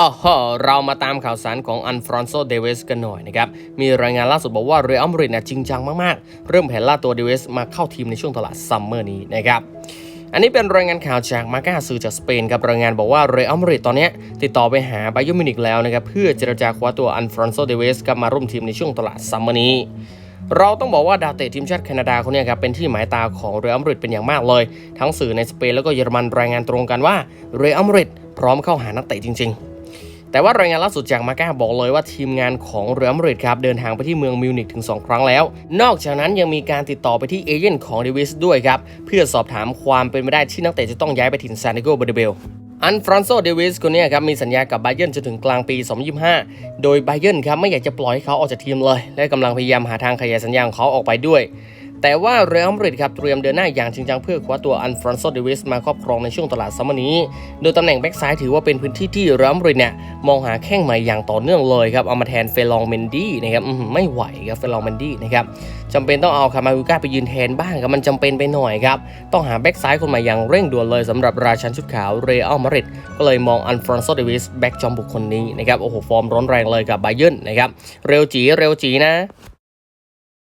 อ๋อฮเรามาตามข่าวสารของอันฟรอนโซเดวิสกันหน่อยนะครับ มีรายงานล่าสุดบอกว่าเรอัลมาดริดเนี่ยจริงจังมากๆ เริ่มแผนล่าตัวเดวิสมาเข้าทีมในช่วงตลาดซัมเมอร์นี้นะครับ อันนี้เป็นรายงานข่าวจากมาก้าสื่อจากสเปนครับรายงานบอกว่าเรอัลมาดริดตอนนี้ติดต่อไปหาไบาเยอมินิกแล้วนะครับเพื่อเจรจาคว้าตัวอันฟรอนโซเดวิสกลับมาร่วมทีมในช่วงตลาดซัมเมอร์นี้เราต้องบอกว่าดาวเตะทีมชาติแคนาดาคนนี้ครับเป็นที่หมายตาของเรอัลมาดริดเป็นอย่างมากเลย ทั้งสื่อในสเปนแล้วก็เยอรมันรายงานตรงกันว่าเรอัลมาดริดพร้อมเข้าหานักเตะจริง ๆ แต่ว่ารายงานล่าสุดจากมาก้าบอกเลยว่าทีมงานของเรอัลมาดริดครับเดินทางไปที่เมืองมิวนิกถึง 2 ครั้งแล้ว นอกจากนั้นยังมีการติดต่อไปที่เอเย่นของเดวิสด้วยครับ เพื่อสอบถามความเป็นไปได้ที่นักเตะจะต้องย้ายไปถิ่นซานดิโกเบอร์เดเบลอันฟรานโซเดวิสคนนี้ครับมีสัญญากับไบเยนจนถึงกลางปี 2025 โดยไบเยนครับไม่อยากจะปล่อยให้เขาออกจากทีมเลย และกำลังพยายามหาทางขยายสัญญาของเขาออกไปด้วย แต่ว่าเรอัลมาดริดครับเตรียมเดินหน้าอย่างจริงจังเพื่อคว้าตัวอันฟรานโซเดวิสมาครอบครองในช่วงตลาดซัมเมอร์นี้ โดยตำแหน่งแบ็กซ้ายถือว่าเป็นพื้นที่ที่เรอัลมาดริดเนี่ยมองหาแข้งใหม่อย่างต่อเนื่องเลยครับเอามาแทนเฟลองเมนดี้นะครับไม่ไหวครับเฟลองเมนดี้นะครับจำเป็นต้องเอาคามาวิก้าไปยืนแทนบ้างครับมันจำเป็นไปหน่อยครับต้องหาแบ็กซ้ายคนใหม่อย่างเร่งด่วนเลยสำหรับราชันชุดขาวเรอัลมาดริดก็เลยมองอันฟรานโซเดวิสแบ็กจอมบุกคนนี้นะครับโอ้โหฟอร์มร้อนแรงเลยกับไบเย r นนะครับเร็วจีเร็วจีนะ